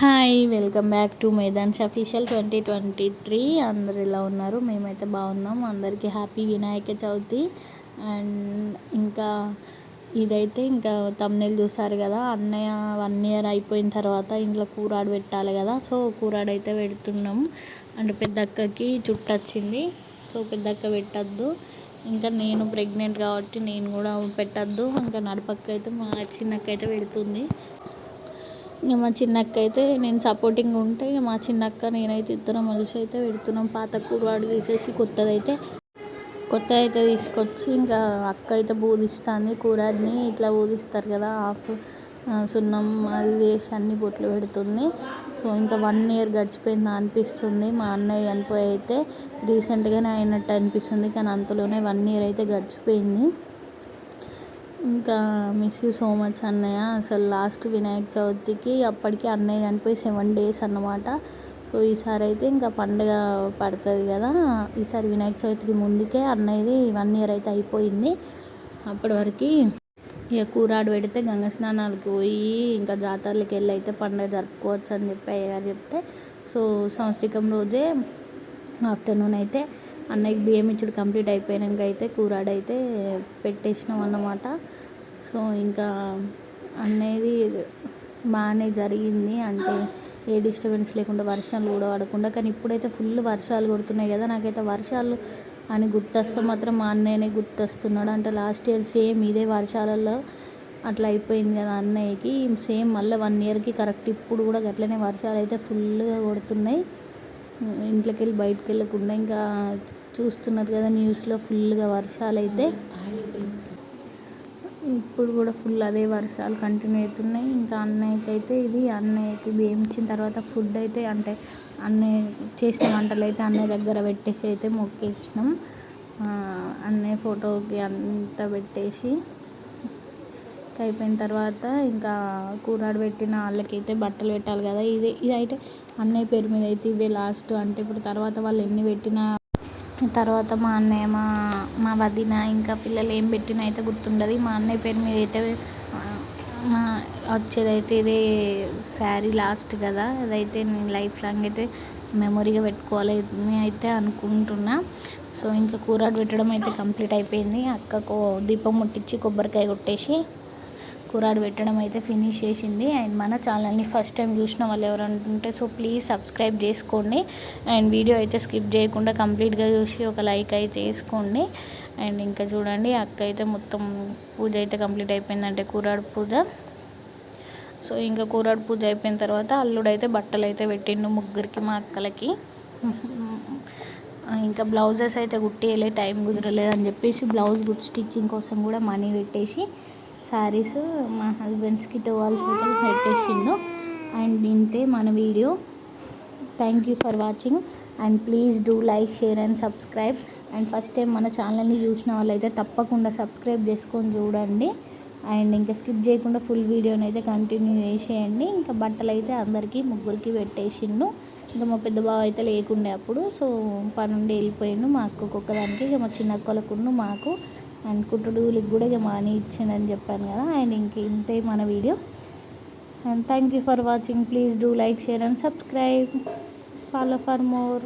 Hi welcome back to మేదాన్స్ official twenty twenty three. అందరు ఇలా ఉన్నారు? మేమైతే బాగున్నాం. అందరికీ హ్యాపీ వినాయక చవితి. అండ్ ఇంకా ఇదైతే ఇంకా తమ్నెల్ చూసారు కదా అన్నయ్య వన్ ఇయర్ అయిపోయిన తర్వాత ఇంట్లో కూరాడు పెట్టాలి కదా సో కూరాడు అయితే పెడుతున్నాం. అండ్ పెద్దక్కకి చుట్టు వచ్చింది సో పెద్దక్క పెట్టద్దు. ఇంకా నేను ప్రెగ్నెంట్ కాబట్టి నేను కూడా పెట్టద్దు. ఇంకా నడపక్క అయితే మా చిన్నక్క అయితే పెడుతుంది. ఇక మా చిన్నక్క అయితే నేను సపోర్టింగ్ ఉంటే ఇక మా చిన్నక్క నేనైతే ఇద్దరం కలిసి అయితే పెడుతున్నాం. పాత కూరవాడు తీసేసి కొత్తది అయితే కొత్త అయితే తీసుకొచ్చి ఇంకా అక్క అయితే బూదిస్తుంది కూరని ఇట్లా బోధిస్తారు కదా ఆఫ్ సున్నం అది వేసి అన్ని బొట్లు పెడుతుంది. సో ఇంకా వన్ ఇయర్ గడిచిపోయిందా అనిపిస్తుంది. మా అన్నయ్య చనిపోయి అయితే రీసెంట్గానే అయినట్టు అనిపిస్తుంది. కానీ అంతలోనే వన్ ఇయర్ అయితే గడిచిపోయింది. ఇంకా మిస్ యూ సో మచ్ అన్నయ్య. అసలు లాస్ట్ వినాయక చవితికి అప్పటికి అన్నయ్య చనిపోయి సెవెన్ డేస్ అన్నమాట. సో ఈసారి అయితే ఇంకా పండుగ పడుతుంది కదా. ఈసారి వినాయక చవితికి ముందుకే అన్నయ్యది వన్ ఇయర్ అయితే అయిపోయింది. అప్పటి వరకు ఇక కూరాడు పెడితే గంగ స్నానాలకి పోయి ఇంకా జాతరలకి వెళ్ళి అయితే పండుగ జరుపుకోవచ్చు అని చెప్పి అయ్యగారు చెప్తే. సో సంవత్సరికం రోజే ఆఫ్టర్నూన్ అయితే అన్నయ్యకి బియ్యం ఇచ్చుడు కంప్లీట్ అయిపోయాక అయితే కూరాడు అయితే పెట్టేసినాం అన్నమాట సో ఇంకా అన్నయ్యది బాగానే జరిగింది. అంటే ఏ డిస్టర్బెన్స్ లేకుండా వర్షాలు కూడా పడకుండా కానీ ఇప్పుడైతే ఫుల్ వర్షాలు కొడుతున్నాయి కదా. నాకైతే వర్షాలు అని గుర్తొస్తే మాత్రం మా అన్నయ్యనే గుర్తొస్తున్నాడు. అంటే లాస్ట్ ఇయర్ సేమ్ ఇదే వర్షాలలో అట్లా అయిపోయింది కదా అన్నయ్యకి. సేమ్ మళ్ళీ వన్ ఇయర్కి కరెక్ట్ ఇప్పుడు కూడా అట్లనే వర్షాలు అయితే ఫుల్గా కొడుతున్నాయి. ఇంట్లోకి వెళ్ళి బయటకు వెళ్ళకుండా ఇంకా చూస్తున్నారు కదా న్యూస్లో ఫుల్గా వర్షాలు అయితే ఇప్పుడు కూడా ఫుల్ అదే వర్షాలు కంటిన్యూ అవుతున్నాయి. ఇంకా అన్నయ్యకి అయితే ఇది అన్నయ్యకి వేయించిన తర్వాత ఫుడ్ అయితే అంటే అన్నయ్య చేసిన వంటలు అయితే అన్నయ్య దగ్గర పెట్టేసి అయితే మొక్కేసినాం. అన్నయ్య ఫోటోకి అంతా పెట్టేసి అయిపోయిన తర్వాత ఇంకా కూరాడు పెట్టిన వాళ్ళకైతే బట్టలు పెట్టాలి కదా. ఇది ఇది అయితే అన్నయ్య పేరు మీద అయితే ఇవే లాస్ట్. అంటే ఇప్పుడు తర్వాత వాళ్ళు ఎన్ని పెట్టినా తర్వాత మా అన్నయ్య మా మా వదిన ఇంకా పిల్లలు ఏం పెట్టినా అయితే గుర్తుండదు. మా అన్నయ్య పేరు మీద అయితే మా వచ్చేదైతే ఇదే శారీ లాస్ట్ కదా. అదైతే నేను లైఫ్ లాంగ్ అయితే మెమొరీగా పెట్టుకోవాలి అయితే అనుకుంటున్నా. సో ఇంకా కూరాడు పెట్టడం అయితే కంప్లీట్ అయిపోయింది. అక్కకు దీపం ముట్టించి కొబ్బరికాయ కొట్టేసి కూరాడు పెట్టడం అయితే ఫినిష్ చేసింది. అండ్ మన ఛానల్ని ఫస్ట్ టైం చూసిన వాళ్ళు ఎవరంటుంటే ఉంటే సో ప్లీజ్ సబ్స్క్రైబ్ చేసుకోండి. అండ్ వీడియో అయితే స్కిప్ చేయకుండా కంప్లీట్గా చూసి ఒక లైక్ అయితే చేసుకోండి. అండ్ ఇంకా చూడండి అక్క అయితే మొత్తం పూజ అయితే కంప్లీట్ అయిపోయిందంటే కూరాడు పూజ. సో ఇంకా కూరాడు పూజ అయిపోయిన తర్వాత అల్లుడైతే బట్టలు అయితే పెట్టిండు ముగ్గురికి మా అక్కలకి. ఇంకా బ్లౌజెస్ అయితే కుట్టేయలే టైం కుదరలేదు అని చెప్పేసి బ్లౌజ్ గుడ్ స్టిచ్చింగ్ కోసం కూడా మనీ పెట్టేసి శారీస్ మా హస్బెండ్స్కి టోవాల్స్ అయితే పెట్టేసిండు అండ్ ఇంతే మన video. Thank you for watching and please do like share and subscribe and first time మన ఛానల్ని చూసిన వాళ్ళైతే తప్పకుండా సబ్స్క్రైబ్ చేసుకొని చూడండి. అండ్ ఇంకా స్కిప్ చేయకుండా ఫుల్ వీడియోని అయితే కంటిన్యూ చేసేయండి. ఇంకా బట్టలు అయితే అందరికీ ముగ్గురికి పెట్టేసిండు. ఇంకా మా పెద్ద బావ అయితే లేకుండే అప్పుడు. సో పని వెళ్ళిపోయిండు. మా అక్కకు ఒక్కదానికి. ఇక మా చిన్న అక్కలకును మాకు. అండ్ కుట్టుడుగులకి కూడా ఇక మనీ అని చెప్పాను కదా. అండ్ ఇంక ఇంతే మన video. And thank you for watching please do like share and subscribe follow for more